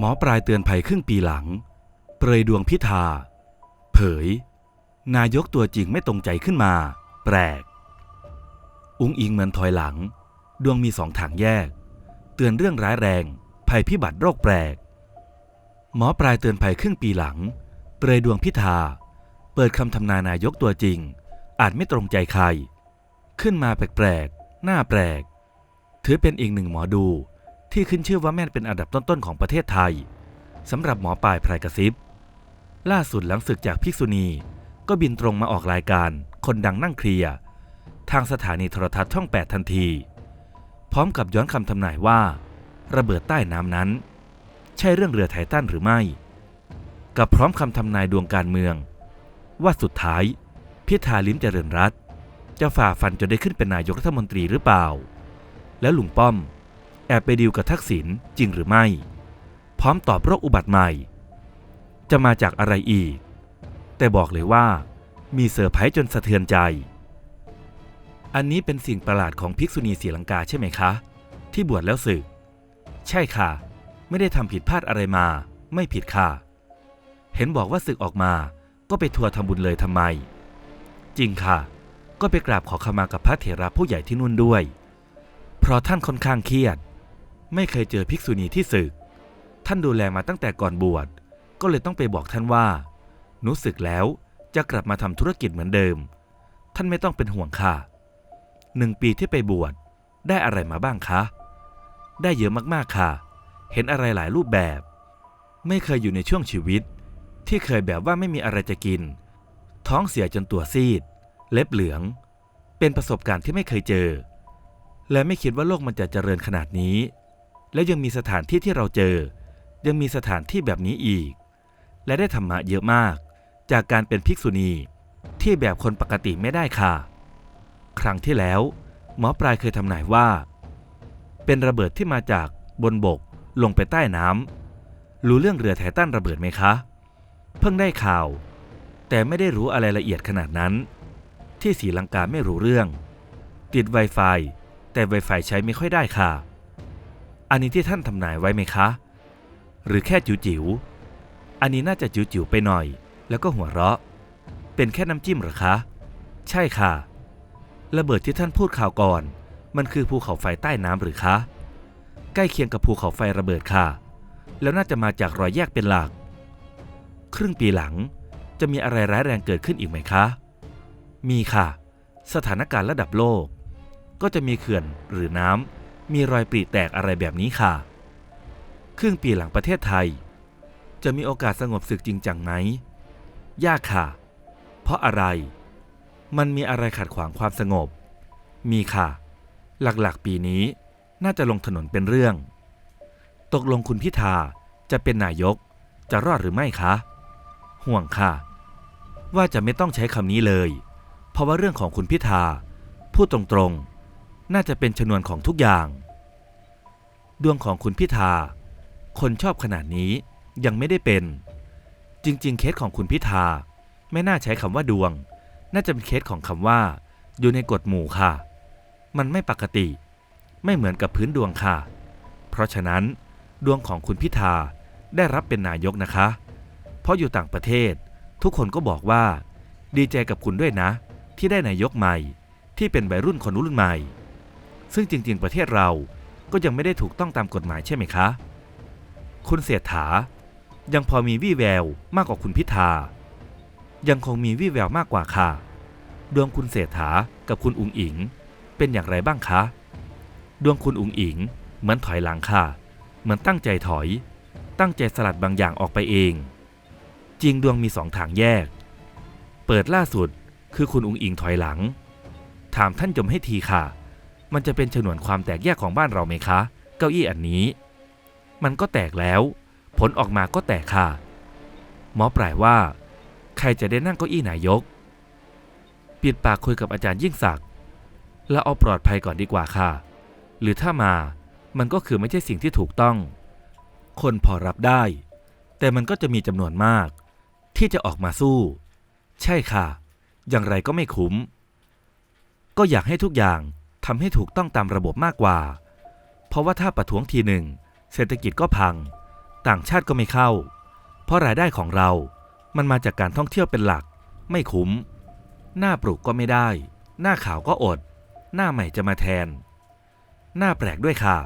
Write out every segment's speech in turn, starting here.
หมอปลายเตือนภัยครึ่งปีหลัง เปรยดวงพิธา เผย นายกตัวจริงไม่ตรงใจขึ้นมา แปลก อุ้งอิงเหมือนถอยหลัง ดวงมีสองทางแยก เตือนเรื่องร้ายแรง ภัยพิบัติโรคแปลก หมอปลายเตือนภัยครึ่งปีหลัง เปรยดวงพิธา เปิดคำทำนายนายกตัวจริง อาจไม่ตรงใจใคร ขึ้นมาแปลกๆ หน้าแปลก ถือเป็นอีกหนึ่งหมอดู ที่ขึ้นชื่อว่าแม่นเป็นอันดับต้นๆของประเทศไทยสำหรับหมอปลายพรายกระซิบ ล่าสุดหลังศึกจากภิกษุณี ก็บินตรงมาออกรายการ คนดังนั่งเคลียร์ทางสถานีโทรทัศน์ช่อง 8 ทันที พร้อมกับย้อนคำทำนายว่า ระเบิดใต้น้ำนั้น ใช่เรื่องเรือไททันหรือไม่ กับพร้อมคำทำนายดวงการเมือง ว่าสุดท้าย พิธาลิ้มเจริญรัตจะฝ่าฟันจนได้ขึ้นเป็นนายกรัฐมนตรีหรือเปล่า แล้วลุงป้อม แอบไปดีลกับทักษิณจริงหรือไม่ พร้อมตอบโรคอุบัติใหม่ จะมาจากอะไรอีก แต่บอกเลยว่า มีเซอร์ไพรส์จนสะเทือนใจ อันนี้เป็นสิ่งประหลาดของภิกษุณีศรีลังกาใช่ไหมคะ ที่บวชแล้วสึก ใช่ค่ะ ไม่ได้ทำผิดพลาดอะไรมา ไม่ผิดค่ะ เห็นบอกว่าสึกออกมาก็ไปทัวร์ทำบุญเลยทำไม จริงค่ะ ก็ไปกราบขอขมากับพระเถระผู้ใหญ่ที่นู่นด้วย เพราะท่านค่อนข้างเครียด ไม่เคยเจอภิกษุณีที่ศึก ท่านดูแลมาตั้งแต่ก่อนบวช ก็เลยต้องไปบอกท่านว่า หนูศึกแล้วจะกลับมาทำธุรกิจเหมือนเดิม ท่านไม่ต้องเป็นห่วงค่ะหนึ่งปีที่ไปบวชได้อะไรมาบ้างคะ ได้เยอะมากๆค่ะ เห็นอะไรหลายรูปแบบ ไม่เคยอยู่ในช่วงชีวิต ที่เคยแบบว่าไม่มีอะไรจะกิน ท้องเสียจนตัวซีด เล็บเหลือง เป็นประสบการณ์ที่ไม่เคยเจอ และไม่คิดว่าโลกมันจะเจริญขนาดนี้ และยังมีสถานที่ที่เราเจอ ยังมีสถานที่แบบนี้อีก และได้ธรรมะเยอะมาก จากการเป็นภิกษุณีที่แบบคนปกติไม่ได้ค่ะ ครั้งที่แล้ว หมอปลายเคยทำนายว่า เป็นระเบิดที่มาจากบนบกลงไปใต้น้ำรู้เรื่องเรือไททันระเบิดไหมคะ เพิ่งได้ข่าว แต่ไม่ได้รู้อะไรละเอียดขนาดนั้น ที่ศรีลังกาไม่รู้เรื่อง ติด Wi-Fi แต่ Wi-Fi ใช้ไม่ค่อยได้ค่ะ อันนี้ที่ท่านทำนายไว้ไหมคะ หรือแค่จิ๋วจิ๋วๆอันนี้น่าจะจิ๋วจิ๋วๆไปหน่อย แล้วก็หัวเราะ เป็นแค่น้ำจิ้มหรอคะ ใช่ค่ะ ระเบิดที่ท่านพูดข่าวก่อน มันคือภูเขาไฟใต้น้ำหรือคะ ใกล้เคียงกับภูเขาไฟระเบิดค่ะ แล้วน่าจะมาจากรอยแยกเป็นหลัก ครึ่งปีหลังจะมีอะไรร้ายแรงเกิดขึ้นอีกไหมคะ มีค่ะ สถานการณ์ระดับโลก ก็จะมีเขื่อนหรือน้ำ มีรอยปริแตกอะไรแบบนี้ค่ะ ครึ่งปีหลังประเทศไทย จะมีโอกาสสงบศึกจริงจังไหม ยากค่ะ เพราะอะไร มันมีอะไรขัดขวางความสงบ มีค่ะ หลักๆปีนี้น่าจะลงถนนเป็นเรื่อง ตกลงคุณพิธาจะเป็นนายกจะรอดหรือไม่คะ ห่วงค่ะ ว่าจะไม่ต้องใช้คำนี้เลย เพราะว่าเรื่องของคุณพิธาพูดตรงๆ น่าจะเป็นชนวนของทุกอย่าง ดวงของคุณพิธา คนชอบขนาดนี้ยังไม่ได้เป็น จริง ๆ เคสของคุณพิธา ไม่น่าใช้คำว่าดวง น่าจะเป็นเคสของคำว่า อยู่ในกฎหมู่ค่ะ มันไม่ปกติ ไม่เหมือนกับพื้นดวงค่ะ เพราะฉะนั้น ดวงของคุณพิธาได้รับเป็นนายกนะคะ เพราะอยู่ต่างประเทศ ทุกคนก็บอกว่า ดีใจกับคุณด้วยนะ ที่ได้นายกใหม่ ที่เป็นวัยรุ่นคนรุ่นใหม่ ซึ่งจริง ๆ ประเทศเราก็ยังไม่ได้ถูกต้องตามกฎหมายใช่ไหมคะ คุณเสียฐายังพอมีวี่แววมากกว่าคุณพิธา ยังคงมีวี่แววมากกว่าค่ะ ดวงคุณเศรษฐากับคุณอุ๋งอิง เป็นอย่างไรบ้างคะ ดวงคุณอุ๋งอิงเหมือนถอยหลังค่ะ เหมือนตั้งใจถอย ตั้งใจสลัดบางอย่างออกไปเอง จริงดวงมีสองทางแยก เปิดล่าสุดคือคุณอุ๋งอิงถอยหลัง ถามท่านจมให้ทีค่ะ มันจะเป็นฉนวนความแตกแยกของบ้านเราไหมคะ เก้าอี้อันนี้ มันก็แตกแล้ว ผลออกมาก็แตกค่ะ หมอปลายว่า ใครจะได้นั่งเก้าอี้นายก ปิดปากคุยกับอาจารย์ยิ่งศักดิ์แล้วเอาปลอดภัยก่อนดีกว่าค่ะ หรือถ้ามามันก็คือไม่ใช่สิ่งที่ถูกต้อง คนพอรับได้ แต่มันก็จะมีจำนวนมาก ที่จะออกมาสู้ ใช่ค่ะ อย่างไรก็ไม่คุ้ม ก็อยากให้ทุกอย่าง ทำให้ถูกต้องตามระบบมากกว่า เพราะว่าถ้าประท้วงทีหนึ่ง เศรษฐกิจก็พัง ต่างชาติก็ไม่เข้า เพราะรายได้ของเรา มันมาจากการท่องเที่ยวเป็นหลัก ไม่คุ้ม หน้าปลูกก็ไม่ได้ หน้าขาวก็อด หน้าใหม่จะมาแทน หน้าแปลกด้วยค่ะ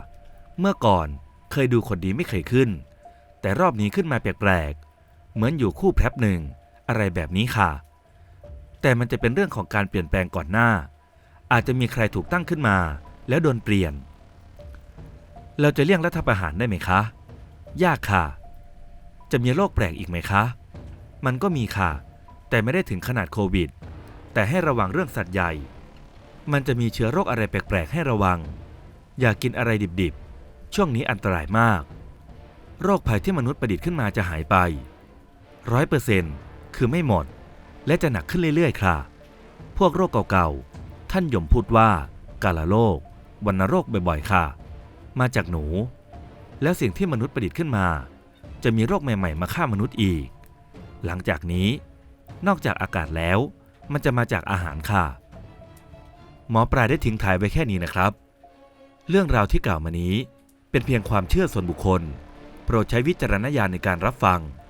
เมื่อก่อนเคยดูคนดีไม่เคยขึ้น แต่รอบนี้ขึ้นมาแปลกๆ เหมือนอยู่คู่แพรบหนึ่ง อะไรแบบนี้ค่ะ แต่มันจะเป็นเรื่องของการเปลี่ยนแปลงก่อนหน้า อาจจะมีใครถูกตั้งขึ้นมา แล้วโดนเปลี่ยน เราจะเลี่ยงรัฐประหารได้ไหมคะ ยากค่ะ จะมีโรคแปลกอีกไหมคะ มันก็มีค่ะ แต่ไม่ได้ถึงขนาดโควิด แต่ให้ระวังเรื่องสัตว์ใหญ่ มันจะมีเชื้อโรคอะไรแปลกๆ ให้ระวัง อย่ากกินอะไรดิบๆ ช่วงนี้อันตรายมาก โรคภัยที่มนุษย์ประดิษฐ์ขึ้นมาจะหายไปร้อยเปอร์เซ็นต์คือไม่หมด และจะหนักขึ้นเรื่อยๆ ค่ะ พวกโรคเก่าๆ ท่านยมพูดว่ากาลโรควัณโรคบ่อยๆ ค่ะ มาจากหนู แล้วสิ่งที่มนุษย์ประดิษฐ์ขึ้นมา จะมีโรคใหม่ๆ มาฆ่ามนุษย์อีก หลังจากนี้ นอกจากอากาศแล้ว มันจะมาจากอาหารค่ะ หมอปลายได้ทิ้งท้ายไว้แค่นี้นะครับ เรื่องราวที่กล่าวมานี้เป็นเพียงความเชื่อส่วนบุคคล โปรดใช้วิจารณญาณในการรับฟัง